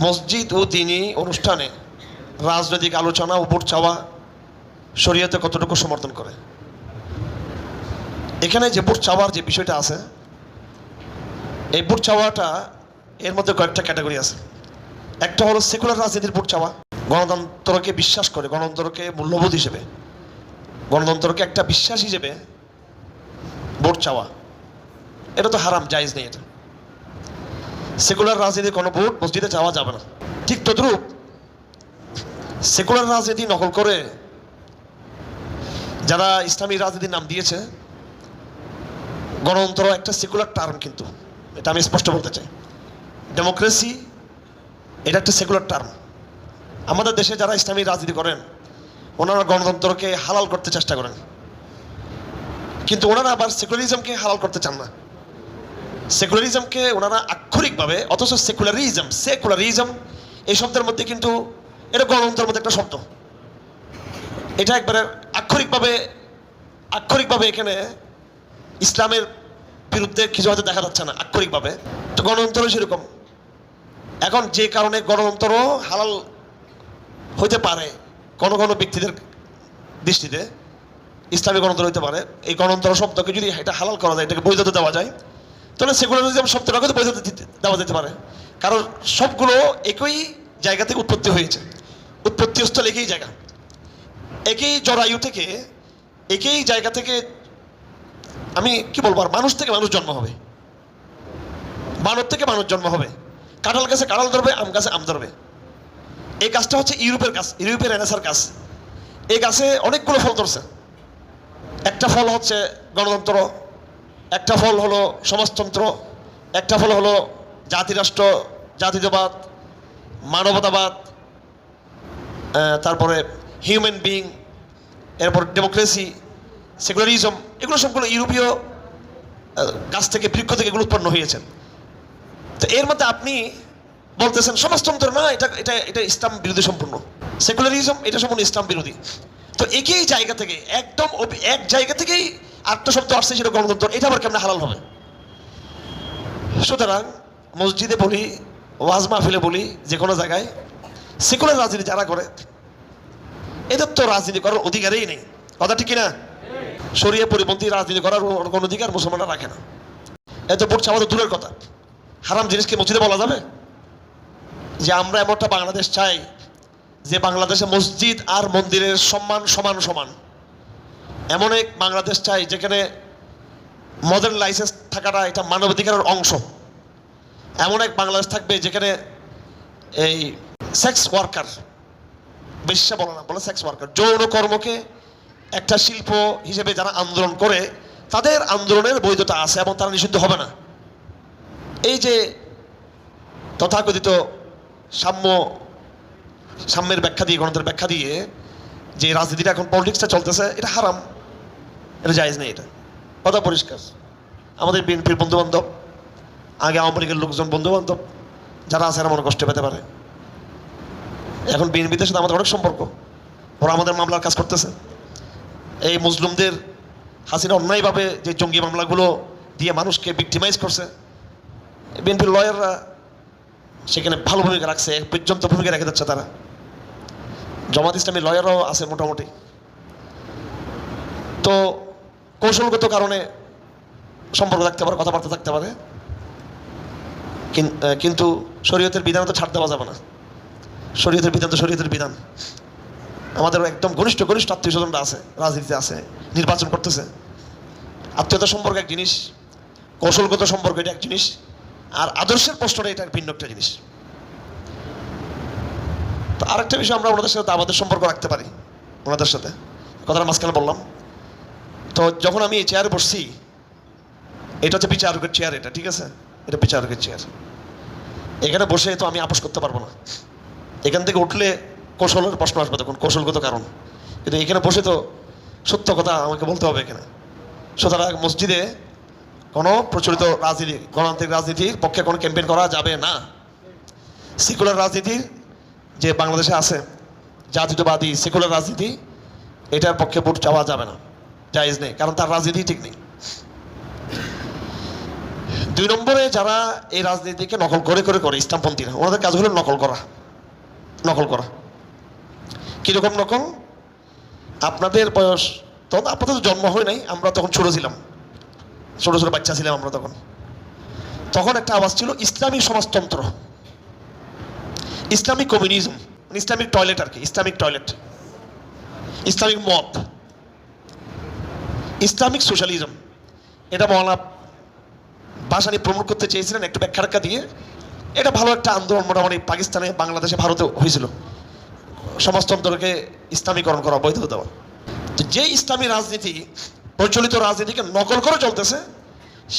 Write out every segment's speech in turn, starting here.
মসজিদ ও দিনী অনুষ্ঠানে রাজনৈতিক আলোচনা ভোট চাওয়া শরীয়তে কতটুকু সমর্থন করে? এখানে যে ভোট চাওয়ার যে বিষয়টা আছে, এই ভোট চাওয়াটা এর মধ্যে কয়েকটা ক্যাটাগরি আছে। একটা হলো সেকুলার রাজনীতির ভোট চাওয়া। গণতন্ত্রকে বিশ্বাস করে, গণতন্ত্রকে মূল্যবোধ হিসেবে। গণতন্ত্রকে একটা বিশ্বাস হিসেবে ভোট চাওয়া। এটা তো হারাম, জায়েজ নেই এটা। সেকুলার রাজনীতির কোনো ভোট মসজিদে যাওয়া যাবে না। ঠিক তদ্রূপ সেকুলার রাজনীতি নকল করে যারা ইসলামী রাজনীতির নাম দিয়েছে, গণতন্ত্র একটা সেকুলার টার্ম কিন্তু। এটা আমি স্পষ্ট বলতে চাই। ডেমোক্রেসি এটা একটা সেকুলার টার্ম আমাদের দেশে যারা ইসলামী রাজনীতি করেন, ওনারা গণতন্ত্রকে হালাল করতে চেষ্টা করেন। কিন্তু ওনারা আবার সেকুলারিজমকে হালাল করতে চান না। সেকুলারিজমকে ওনারা আক্ষরিকভাবে, অথচ সেকুলারিজম সেকুলারিজম এই শব্দের মধ্যে কিন্তু এটা গণতন্ত্রের মধ্যে একটা শব্দ। এটা একবারে আক্ষরিকভাবে আক্ষরিকভাবে এখানে ইসলামের বিরুদ্ধে কিছু হয়তো দেখা যাচ্ছে না, আক্ষরিকভাবে। তো গণতন্ত্র সেরকম। এখন যে কারণে গণতন্ত্র হালাল হইতে পারে কোনো কোনো ব্যক্তিদের দৃষ্টিতে, ইসলামী গণতন্ত্র হইতে পারে, এই গণতন্ত্র শব্দকে যদি এটা হালাল করা যায়, এটাকে বৈধতা দেওয়া যায় তাহলে সেকুলারিজম শব্দটাকে তো বৈধতা দিতে- দেওয়া যেতে পারে। কারণ সবগুলো একই জায়গা থেকে উৎপত্তি হয়েছে। উৎপত্তি স্থল একই জায়গা। একই জরায়ু থেকে একই জায়গা থেকে আমি কি বলব আর মানুষ থেকে মানুষ জন্ম হবে। মানব থেকে মানুষ জন্ম হবে। কাঁঠাল গাছে কাঁঠাল ধরবে, আম গাছে আম ধরবে। এই গাছটা হচ্ছে ইউরোপের গাছ ইউরোপের এনএসআর গাছ। এই গাছে অনেকগুলো ফল ধরছে। একটা ফল হচ্ছে গণতন্ত্র একটা ফল হলো সমাজতন্ত্র, একটা ফল হলো জাতিরাষ্ট্র জাতীয়তাবাদ মানবতাবাদ তারপরে হিউম্যান বিং এরপর ডেমোক্রেসি সেকুলারিজম এগুলো সবগুলো ইউরোপীয় গাছ থেকে, বৃক্ষ থেকে এগুলো উৎপন্ন হয়েছে। তো এর মধ্যে আপনি বলতেছেন সমাজতন্ত্র না, এটা এটা এটা ইসলাম বিরোধী সম্পূর্ণ। সেকুলারিজম এটা সম্পূর্ণ ইসলাম বিরোধী। তো একই জায়গা থেকে, একদম এক জায়গা থেকেই আটটা শব্দ আসছে সেটা গণতন্ত্র, এটা আবার কেমন হালাল হবে? সুতরাং মসজিদে বলি, ওয়াজ মাহফিলে বলি, যে কোনো জায়গায় সেকুলার রাজনীতি যারা করে, এদের তো রাজনীতি করার অধিকারই নেই। কথা ঠিক কিনা? সরিয়ে পরিপন্থী রাজনীতি করার কোনো অধিকার মুসলমানরা রাখে না। এত পড়ছে আমাদের দূরের কথা। হারাম জিনিসকে মসজিদে বলা যাবে? যে আমরা এমন একটা বাংলাদেশ চাই, যে বাংলাদেশে মসজিদ আর মন্দিরের সম্মান সমান সমান। এমন এক বাংলাদেশ চাই যেখানে মডার্ন লাইসেন্স থাকাটা এটা মানবাধিকারের অংশ। এমন এক বাংলাদেশ থাকবে যেখানে এই সেক্স ওয়ার্কার বেশ্যা বলে না, বলে সেক্স ওয়ার্কার যৌন কর্মকে একটা শিল্প হিসেবে যারা আন্দোলন করে, তাদের আন্দোলনের বৈধতা আছে এবং তারা নিষিদ্ধ হবে না। এই যে তথাকথিত সাম্য, সাম্যের ব্যাখ্যা দিয়ে, গণতন্ত্রের ব্যাখ্যা দিয়ে যে রাজনীতিটা এখন পলিটিক্সটা চলতেছে, এটা হারাম। এটা জায়েজ নেই এটা। কথা পরিষ্কার। আমাদের বিএনপির বন্ধু বান্ধব আগে আওয়ামী লীগের লোকজন বন্ধু বান্ধব যারা আছে এরা মনে কষ্ট পেতে পারে। এখন বিএনপিদের সাথে আমাদের অনেক সম্পর্ক। ওরা আমাদের মামলার কাজ করতেছে। এই মুসলিমদের হাসিনা অন্যায়ভাবে যে জঙ্গি মামলাগুলো দিয়ে মানুষকে ভিক্টিমাইজ করছে, বিএনপির লয়াররা সেখানে ভালো ভূমিকা রাখছে, এক পর্যন্ত ভূমিকা রেখে যাচ্ছে তারা। জামাত ইসলামী লয়াররাও আছে মোটামুটি। তো কৌশলগত কারণে সম্পর্ক থাকতে পারে, কথাবার্তা থাকতে পারে। কিন্তু শরীয়তের বিধান তো ছাড় দেওয়া যাবে না। শরীয়তের বিধান তো শরীয়তের বিধান। আমাদের একদম ঘনিষ্ঠ ঘনিষ্ঠ আত্মীয় স্বজনরা আছে, রাজনীতিতে আছে, নির্বাচন করতেছে। আত্মীয়তা সম্পর্ক এক জিনিস, কৌশলগত সম্পর্ক এটা এক জিনিস, আর আদর্শের প্রশ্নটা এটা ভিন্ন একটা জিনিস। তো আরেকটা বিষয় আমরা ওনাদের সাথে আমাদের সম্পর্ক রাখতে পারি, ওনাদের সাথে। কথাটা মাঝখানে বললাম তো যখন আমি এই চেয়ারে বসছি, এটা হচ্ছে বিচারকের চেয়ার এটা, ঠিক আছে? এটা বিচারকের চেয়ার এখানে বসে তো আমি আপোষ করতে পারব না। এখান থেকে উঠলে কৌশলের প্রশ্ন আসবে তখন, কৌশলগত কারণ। কিন্তু এখানে বসে তো সত্য কথা আমাকে বলতে হবে এখানে। সুতরাং মসজিদে কোনো প্রচলিত রাজনীতি, গণতান্ত্রিক রাজনীতির পক্ষে কোনো ক্যাম্পেইন করা যাবে না। সেকুলার রাজনীতির যে বাংলাদেশে আছে, জাতীয়তাবাদী সেকুলার রাজনীতি, এটার পক্ষে ভোট চাওয়া যাবে না। জায়েজ নেই, কারণ তার রাজনীতি ঠিক নেই। দুই নম্বরে যারা এই রাজনীতিকে নকল করে করে করে ইসলামপন্থীরা ওনাদের কাজ হলো নকল করা নকল করা। কীরকম নকল? আপনাদের বয়স, তখন আপনাদের জন্ম হয় নাই, আমরা তখন ছোটো ছিলাম। ছোটো ছোটো বাচ্চা ছিলাম আমরা তখন। তখন একটা আওয়াজ ছিল, ইসলামী সমাজতন্ত্র। ইসলামিক কমিউনিজম মানে ইসলামিক টয়লেট আর কি, ইসলামিক টয়লেট। ইসলামিক মত ইসলামিক সোশ্যালিজম, এটা মৌলানা ভাষানি প্রমোট করতে চেয়েছিলেন একটু ব্যাখ্যাটা দিয়ে। এটা ভালো একটা আন্দোলন মোটামুটি পাকিস্তানে, বাংলাদেশে, ভারতে হয়েছিল। সমাজতন্ত্রকে ইসলামীকরণ করা, বৈধ দেওয়া। তো যে ইসলামী রাজনীতি, প্রচলিত রাজনীতিকে নকল করে চলতেছে,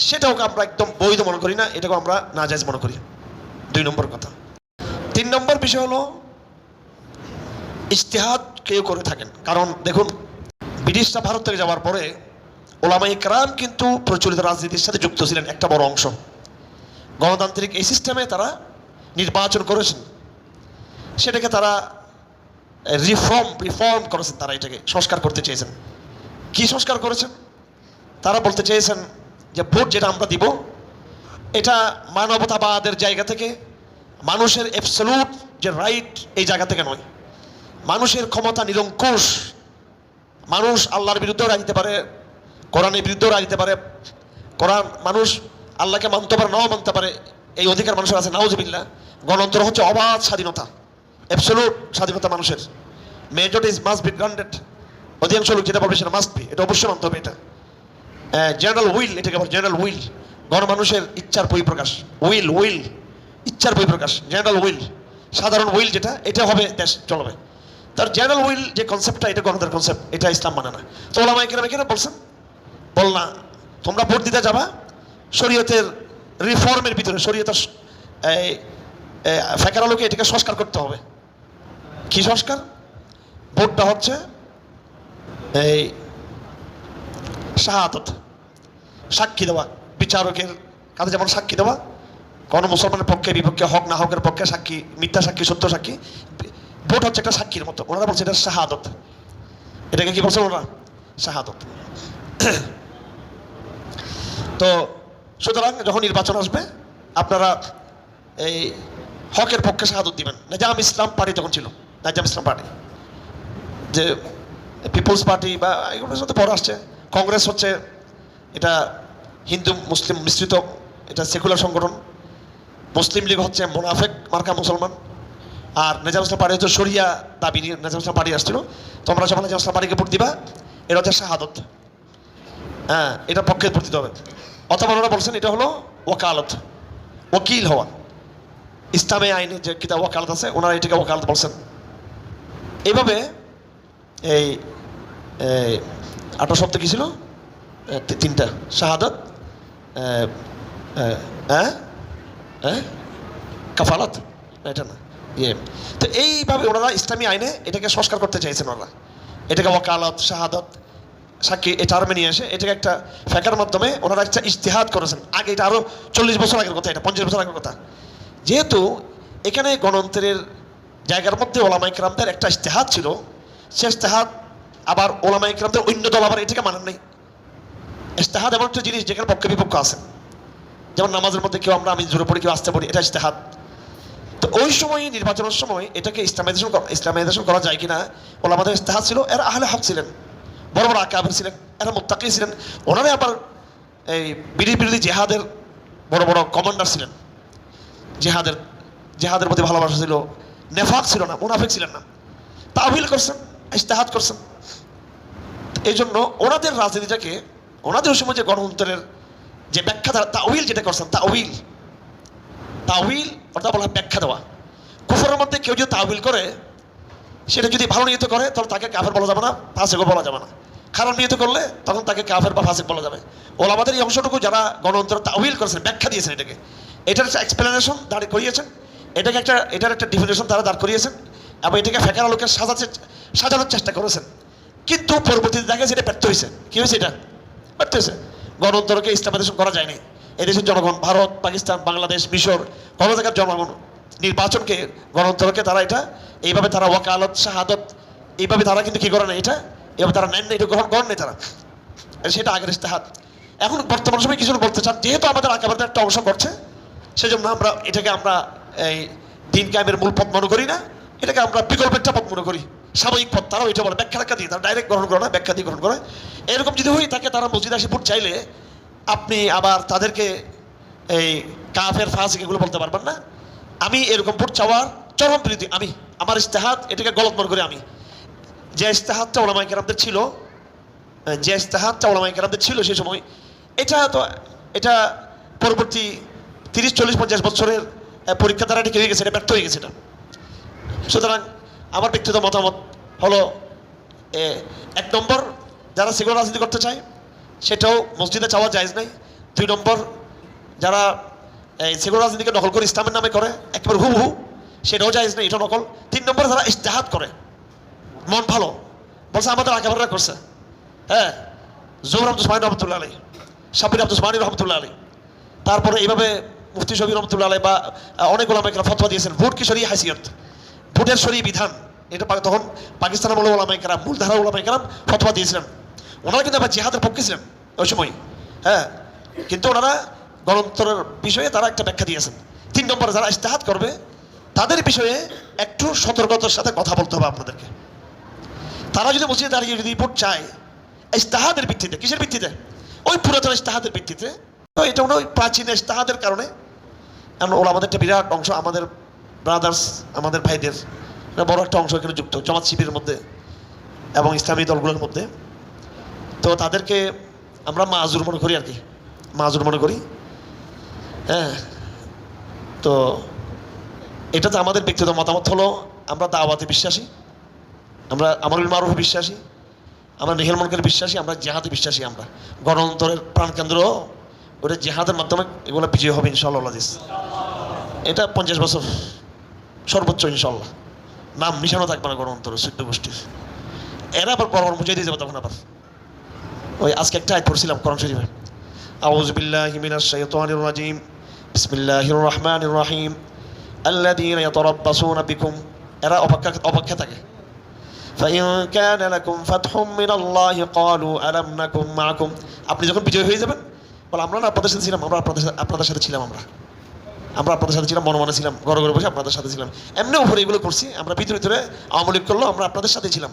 সেটাকে আমরা একদম বৈধ মনে করি না, এটাকে আমরা নাজাইজ মনে করি। দুই নম্বর কথা। তিন নম্বর বিষয় হলো ইশতেহাদ কেউ করে থাকেন। কারণ দেখুন, ব্রিটিশরা ভারত থেকে যাওয়ার পরে ওলামা ইকরাম কিন্তু প্রচলিত রাজনীতির সাথে যুক্ত ছিলেন একটা বড় অংশ। গণতান্ত্রিক এই সিস্টেমে তারা নির্বাচন করেছেন। সেটাকে তারা রিফর্ম রিফর্ম করেছেন তারা এটাকে, সংস্কার করতে চেয়েছেন। কি সংস্কার করেছেন? তারা বলতে চেয়েছেন যে ভোট যেটা আমরা দিব, এটা মানবতাবাদের জায়গা থেকে, মানুষের অ্যাবসলুট যে রাইট এই জায়গা থেকে নয়। মানুষের ক্ষমতা নিরঙ্কুশ। মানুষ আল্লাহর বিরুদ্ধেও রাখতে পারে কোরআনের বিরুদ্ধেও রাখতে পারে, কোরআন মানুষ আল্লাহকে মানতে পারে, নাও মানতে পারে, এই অধিকার মানুষের আছে নাউজবিল্লা গণতন্ত্র হচ্ছে অবাধ স্বাধীনতা অ্যাবসলুট স্বাধীনতা মানুষের। Majority is must be granted অধিকাংশ লোক যেটা বলবে সেটা মাস্ট বি এটা অবশ্যই মানতে হবে এটা। জেনারেল উইল এটাকে বলে জেনারেল উইল গণমানুষের ইচ্ছার বহিঃপ্রকাশ উইল উইল ইচ্ছার বহিঃপ্রকাশ জেনারেল উইল সাধারণ উইল যেটা, এটা হবে দেশ, চলবে। তার জেনারেল উইল যে কনসেপ্টটা এটা গণতন্ত্রের কনসেপ্ট এটা ইসলাম মানে না। তো ওলামা কেন এখানে বলছেন বল না তোমরা ভোট দিতে যাবা? শরীয়তের রিফর্মের ভিতরে, শরীয়তের এই আলোকে এটাকে সংস্কার করতে হবে। কি সংস্কার? ভোটটা হচ্ছে এই শাহাদত, সাক্ষী দেওয়া, বিচারকের কাছে যেমন সাক্ষী দেওয়া, কোন মুসলমানের পক্ষে, বিপক্ষে, হক না হকের পক্ষে সাক্ষী, মিথ্যা সাক্ষী, সত্য সাক্ষী, ভোট হচ্ছে একটা সাক্ষীর মতো। ওনারা বলছে এটা শাহাদত। এটাকে কি বলছেন ওনারা? শাহাদত। তো সুতরাং যখন নির্বাচন আসবে, আপনারা এই হকের পক্ষে শাহাদত দিবেন। নাজাম ইসলাম পার্টি তখন ছিল, নাজাম ইসলাম পার্টি, যে পিপলস পার্টি বা এগুলোর সাথে পরে আসছে। কংগ্রেস হচ্ছে এটা হিন্দু, মুসলিম মিশ্রিত, এটা সেকুলার সংগঠন। মুসলিম লীগ হচ্ছে মোনাফেক, মার্কা মুসলমান। আর নেজাম ইসলাম পার্টি হচ্ছে সরিয়া দাবি নিয়ে নেজাম ইসলাম পার্টি আসছিল। তোমরা যখন নেজাম ইসলাম পার্টিকে ভোট দিবা এটা হচ্ছে শাহাদত। হ্যাঁ এটা পক্ষে দিতে হবে অথবা ওনারা বলছেন এটা হলো ওকালত, ওকিল হওয়া। ইসলামী আইনে যে কিতাব ওকালত আছে, ওনারা এটাকে ওকালত বলছেন। এইভাবে এই আঠারো শব্দ কী ছিল? তিনটা। শাহাদত হ্যাঁ হ্যাঁ কাফালত? এটা না। ইয়ে। তো এইভাবে ওনারা ইসলামী আইনে এটাকে সংস্কার করতে চাইছেন ওনারা। এটাকে ওকালত, শাহাদত সাক্ষী এই টার্মে নিয়ে এসে, এটাকে একটা ফ্যাকার মাধ্যমে ওনারা একটা ইস্তেহাত করেছেন। আগে এটা আরও চল্লিশ বছর আগের কথা, এটা পঞ্চাশ বছর আগের কথা। যেহেতু এখানে গণতন্ত্রের জায়গার মধ্যে ওলামা ইকরামদের একটা ইস্তেহাত ছিল, সে ইস্তেহাদ আবার ওলামা ইকরামদের অন্য দল আবার এটাকে মানেন নাই। ইস্তেহাদ এমন একটা জিনিস যেখানে পক্ষে বিপক্ষ আছে। যেমন নামাজের মধ্যে কেউ আমরা আমি জোরে পড়ি কেউ আসতে পড়ি, এটা ইস্তেহাত তো ওই সময়, নির্বাচনের সময় এটাকে ইসলামাইজেশন ইসলামাইজেশন করা যায় কিনা ওলা আমাদের ইস্তেহাদ ছিল, এরা আহলে হক ছিলেন। বড় বড় আকাবের ছিলেন, এরা মোত্তাকি ছিলেন। ওনারা আবার এই বিরোধী বিরোধী জেহাদের বড় বড় কমান্ডার ছিলেন। জেহাদের জেহাদের প্রতি ভালোবাসা ছিল, নেফাক ছিল না, মুনাফিক ছিলেন না। তাহবিল করছেন ইস্তেহাদ করছেন। এই জন্য ওনাদের রাজনীতিটাকে, ওনাদের সময় যে গণতন্ত্রের যে ব্যাখ্যা দ্বারা তাউইল যেটা করছেন তাউইল তাউইল অর্থাৎ বলা ব্যাখ্যা দেওয়া। কুফরের মধ্যে কেউ যদি তাউইল করে, সেটা যদি ভালো নিয়ত করে, তাহলে তাকে কাফের বলা যাবে না, ফাসেকও বলা যাবে না। খারাপ নিয়ত করলে তখন তাকে কাফের বা ফাসেক বলা যাবে। ওলামাদের এই অংশটুকু যারা গণতন্ত্র তাউইল করেছেন, ব্যাখ্যা দিয়েছেন এটাকে। এটার একটা এক্সপ্লেনেশন দাঁড় করিয়েছেন। এটাকে একটা, এটার একটা ডিফিনেশন তারা দাঁড় করিয়েছেন এবং এটাকে ফেকার লোকের সাজাতে, সাজানোর চেষ্টা করেছেন। কিন্তু পরবর্তীতে দেখা গেছে এটা ব্যর্থ হয়েছে। কী হয়েছে এটা? ব্যর্থ হয়েছে। গণতন্ত্রকে ইসলামাদেশন করা যায়নি। এদেশের জনগণ, ভারত, পাকিস্তান, বাংলাদেশ, মিশর, কোনো জায়গার জনগণ নির্বাচনকে, গণতন্ত্রকে তারা এটা, এইভাবে তারা ওয়াকালত, শাহাদত, এইভাবে তারা কিন্তু কী করে না এটা এভাবে তারা নেন এটা গ্রহণ করেন তারা। সেটা আগের ইস্তেহাত এখন বর্তমান সময় কিছু বলতে চান, যেহেতু আমাদের আঁকাবাদের একটা অংশ করছে, সেজন্য আমরা এটাকে আমরা এই দিন কায়েমের মূল পথ মনে করি না, এটাকে আমরা বিকল্প একটা পথ মনে করি। সাময়িক পথ, তারাও এটা বলে, ব্যাখ্যা টাখ্যা দিয়ে, তারা ডাইরেক্ট গ্রহণ করে না, ব্যাখ্যা দিয়ে গ্রহণ করে। এরকম যদি হয়ে থাকে, তারা মসজিদ আসে, ভোট চাইলে আপনি আবার তাদেরকে এই কাফের, ফাঁসিক এগুলো বলতে পারবেন না। আমি এরকম ভোট চাওয়ার চরম প্রীতি আমি, আমার ইস্তেহাত এটাকে গলত মনে করি আমি। যে ইস্তেহাতটা ওলামাই কেরামদের ছিল যে ইস্তেহাতটা ওলামাই কেরামদের ছিল সেই সময়। এটা তো, এটা পরবর্তী তিরিশ, চল্লিশ, পঞ্চাশ বছরের পরীক্ষা দ্বারা ঠিক হয়ে গেছে, এটা ব্যর্থ হয়ে গেছে এটা। সুতরাং আমার ব্যক্তিগত মতামত হলো এক নম্বর, যারা সেগুলো রাজনীতি করতে চায়, সেটাও মসজিদে চাওয়া জায়জ নাই। দুই নম্বর, যারা সেগুলো রাজনীতিকে নকল করে ইসলামের নামে করে, একেবারে হু হু সেটাও জায়জ নেই, এটা নকল। তিন নম্বর, যারা ইস্তেহাত করে মন ভালো। বলছে, আমাদের আঁকাবাররা করছে। হ্যাঁ জোহর আব্দুল সুমাইন রহমতুল্লাহ আলী সাবির আব্দুল সুমানি রহমতুল্লাহ আলী তারপরে এইভাবে মুফতি শবীর রহমতুল্লাহ আলী বা অনেক ওলামাইকরা ফতোয়া দিয়েছেন, ভোট কি সরি হাসিয়ত ভোটের সরি বিধান। এটা তখন পাকিস্তানের বলে ওলামাইকরাম মূলধারা ওলামাইকরাম ফতোয়া দিয়েছিলেন। ওনারা কিন্তু আবার জিহাদের পক্ষে ছিলেন ওই সময় হ্যাঁ। কিন্তু ওনারা গণতন্ত্রের বিষয়ে তারা একটা ব্যাখ্যা দিয়েছেন। তিন নম্বরে যারা ইস্তেহাত করবে, তাদের বিষয়ে একটু সতর্কতার সাথে কথা বলতে হবে আপনাদেরকে। তারা যদি মসজিদে দাঁড়িয়ে যদি ভোট চায় ইস্তাহাদের ভিত্তিতে, কিসের ভিত্তিতে? ওই পুরাতন ইস্তাহাদের ভিত্তিতে। তো এটা মনে হয় প্রাচীন ইস্তাহাদের কারণে। কারণ ওরা আমাদের একটা বিরাট অংশ, আমাদের ব্রাদার্স আমাদের ভাইদের বড় একটা অংশ এখানে যুক্ত, জামাত শিবিরের মধ্যে এবং ইসলামী দলগুলোর মধ্যে। তো তাদেরকে আমরা মাজুর মনে করি আর কি, মাজুর মনে করি। হ্যাঁ। তো এটা তো আমাদের ব্যক্তিগত মতামত হলো, আমরা দাওয়াতে বিশ্বাসী। আমরা, আমার মারুফ বিশ্বাসী, আমরা নিহেল মনকের বিশ্বাসী, আমরা জেহাদে বিশ্বাসী আমরা। গণতন্ত্রের প্রাণকেন্দ্র, ওটা জেহাদের মাধ্যমে এগুলো বিজয় হবে ইনশাল্লাহ এটা পঞ্চাশ বছর সর্বোচ্চ ইনশাল্লাহ নাম নিশানো থাকবে না গণতন্ত্রের চোদ্দ গোষ্ঠীর। এরা আবার পরবার বুঝিয়ে দিয়ে যাবে তখন আবার। ওই আজকে একটা আয় পড়ছিলাম করণ শরীফে। আউজ বিল্লাহ মিনাশ শাইতানির রাজিম। বিসমিল্লাহির রহমানির রহিম। বিকুম। এরা অপেক্ষা অপেক্ষা থাকে। فإن كان لكم فتح من الله قالوا ألم نكن معكم আপনি যখন বিজয় হয়ে যাবেন বলে আমরা না আপনাদের সাথে ছিলাম আমরা আপনাদের সাথে আপনাদের সাথে ছিলাম আমরা আমরা আপনাদের সাথে ছিলাম মনে মনে ছিলাম ঘরে ঘরে বসে আপনাদের সাথে ছিলাম এমনি উপরে এগুলো করছি আমরা ভিতরে ভিতরে আওয়ামী লীগ করলো আমরা আপনাদের সাথে ছিলাম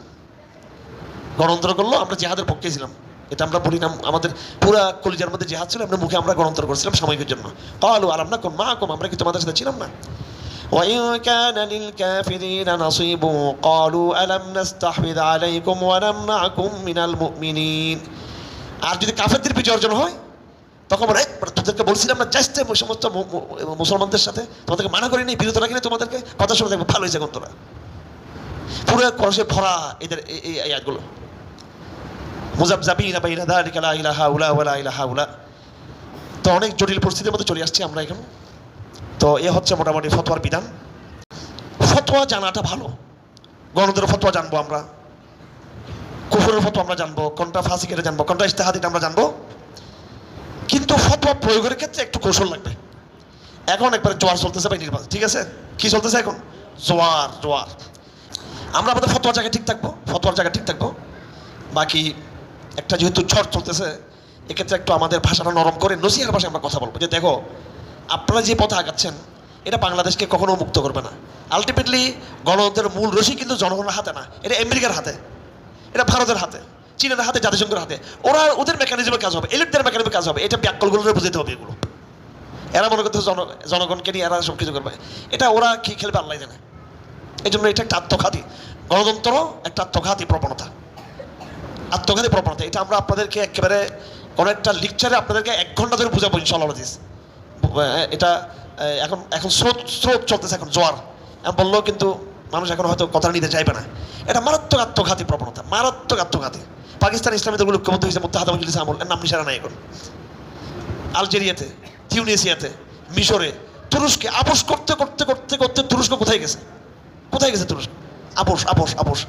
গণতন্ত্র করলো আমরা জেহাদের পক্ষে ছিলাম এটা আমরা বলি না আমাদের পুরা কলিজার মধ্যে জেহাদ ছিল আমরা মুখে আমরা গণতন্ত্র করছিলাম সাময়িকের জন্য কালু আলাম না কোন মা কম আমরা কি তোমাদের সাথে ছিলাম না وإن كان للكافرين نصيب قالوا ألم نستحوذ عليكم ونمنعكم من المؤمنين আর যদি কাফেরদের বিজয় অর্জন হয় তখন বলে "এই, তোদেরকে বলছিলাম না চাইতে সমস্ত মু- মু- মুসলমানদের সাথে তোমাদেরকে মানা করিনি বিরত রাখিনি তোমাদেরকে কথা শুনে দেখবে ভালো হয়েছে এখন তোরা পুরো করসে ভরা এদের এই- এই আয়াতগুলো মুজাবজাবিনা বাইনা যালিকা লা ইলাহা উলা ওয়ালা ইলাহা উলা তো অনেক জটিল পরিস্থিতির মধ্যে চলে আসছি আমরা এখন তো এ হচ্ছে মোটামুটি ফতোয়ার বিধান। ফতোয়া জানাটা ভালো। গণতন্ত্রের ফতোয়া জানব আমরা। কুফুরের ফতোয়া আমরা জানব, কোনটা ফাঁসিকেটে জানব, কোনটা ইস্তেহাদিটা আমরা জানব। কিন্তু ফতোয়া প্রয়োগের ক্ষেত্রে একটু কৌশল লাগবে। এখন একবার জোয়ার চলতেছে ভাই নির্বাচন। ঠিক আছে? কি চলতেছে এখন? জোয়ার জোয়ার। আমরা আমাদের ফতোয়ার জায়গায় ঠিক থাকব, ফতোয়ার জায়গায় ঠিক থাকব। বাকি একটা যেহেতু ঝড় চলতেছে, এক্ষেত্রে একটু আমাদের ভাষাটা নরম করে নসিহার ভাষায় আমরা কথা বলব। যে দেখো আপনারা যে পথে আগাচ্ছেন, এটা বাংলাদেশকে কখনো মুক্ত করবে না। আলটিমেটলি গণতন্ত্রের মূল রশি কিন্তু জনগণের হাতে না, এটা আমেরিকার হাতে, এটা ভারতের হাতে, চীনের হাতে, জাতিসংঘের হাতে। ওরা ওদের মেকানিজমের কাজ হবে এলিটদের মেকানিজমের কাজ হবে, এটা ব্যাকলগুলো বুঝতে হবে এগুলো। এরা মনে করতে জন জনগণকে নিয়ে এরা সব কিছু করবে। এটা ওরা কি খেলবে আল্লাহ জানে। এই জন্য এটা একটা আত্মঘাতী, গণতন্ত্র একটা আত্মঘাতী প্রবণতা। আত্মঘাতী প্রবণতা, এটা আমরা আপনাদেরকে একেবারে কোনো একটা লিকচারে আপনাদেরকে এক ঘণ্টা ধরে বুঝাবো ইনশাল্লাহ আজিজ। এটা এখন এখন স্রোত স্রোত চলতেছে এখন, জোয়ার। এখন বললেও কিন্তু মানুষ এখন হয়তো কথা নিতে চাইবে না। এটা মারাত্মক আত্মঘাতী প্রবণতা, মারাত্মক আত্মঘাতী। পাকিস্তান ইসলামী দলগুলো ঐক্যবদ্ধ হয়েছে, মুত্তাহাদ মজলিস আমল। এর নাম নিশানা নাই এখন। আলজেরিয়াতে, তিউনিসিয়াতে, মিশরে, তুরস্কে, আপোষ করতে করতে করতে করতে তুরস্ক কোথায় গেছে? কোথায় গেছে তুরস্ক? আপোষ আপোষ আপোষ।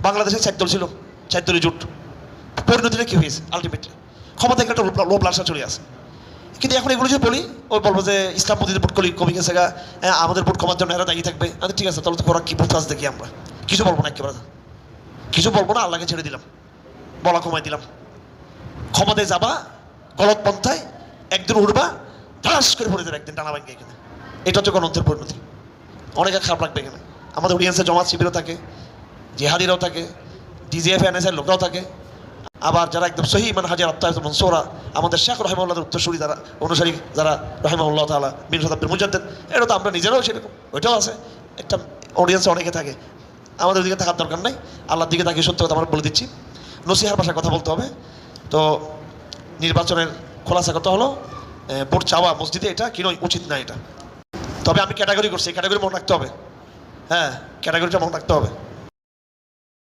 বাংলাদেশে চার দল ছিল, চার দলীয় জোট। পরিণতিটা কি হয়েছে আলটিমেটলি ক্ষমতা একটা লোভ- লালসা চলে আসে। কিন্তু এখন এগুলো যদি বলি ওই বলব যে ইসলাম মন্দির ভোট করি কমে গেছে গা। হ্যাঁ, আমাদের ভোট কমার জন্য এরা দায়ী থাকবে। আচ্ছা ঠিক আছে তাহলে তো ওরা কি ভোট আছে দেখি আমরা। কিছু বলব না একেবারে। কিছু বলব না আল্লাহকে ছেড়ে দিলাম। বলা কমাই দিলাম। ক্ষমতায় যাবা গলত পন্থায় একদিন উঠবা ঠাস করে পড়ে যাবে একদিন টানা ভাঙ্গে এখানে। এটা হচ্ছে গণতন্ত্রের পরিণতি। অনেকে খারাপ লাগবে এখানে। আমাদের অডিয়েন্সে জমাত শিবিরও থাকে জিহাদিরাও থাকে ডিজিএফ এনএসএর লোকরাও থাকে। আবার যারা একদম সহি মানে হাজার আত্মাহ মনসোরা, আমাদের শেখ রহমাল্লাদের উত্তরসূরি যারা, অনুসারী যারা রহমাউল্লাহ তালা বিন শতাব্দীর মুজাদ্দেদ এটা তো আমরা নিজেরাও সেরকম, ওইটাও আছে। একটা অডিয়েন্সে অনেকে থাকে। আমাদের দিকে থাকার দরকার নাই। আল্লাহর দিকে তাকে সত্য কথা আমরা বলে দিচ্ছি। নসিহার ভাষায় কথা বলতে হবে। তো নির্বাচনের খোলাসা কথা হলো? ভোট চাওয়া মসজিদে এটা কি নয় উচিত না এটা। তবে আমি ক্যাটাগরি করছি ক্যাটাগরি মনে রাখতে হবে। হ্যাঁ ক্যাটাগরিটা মনে রাখতে হবে।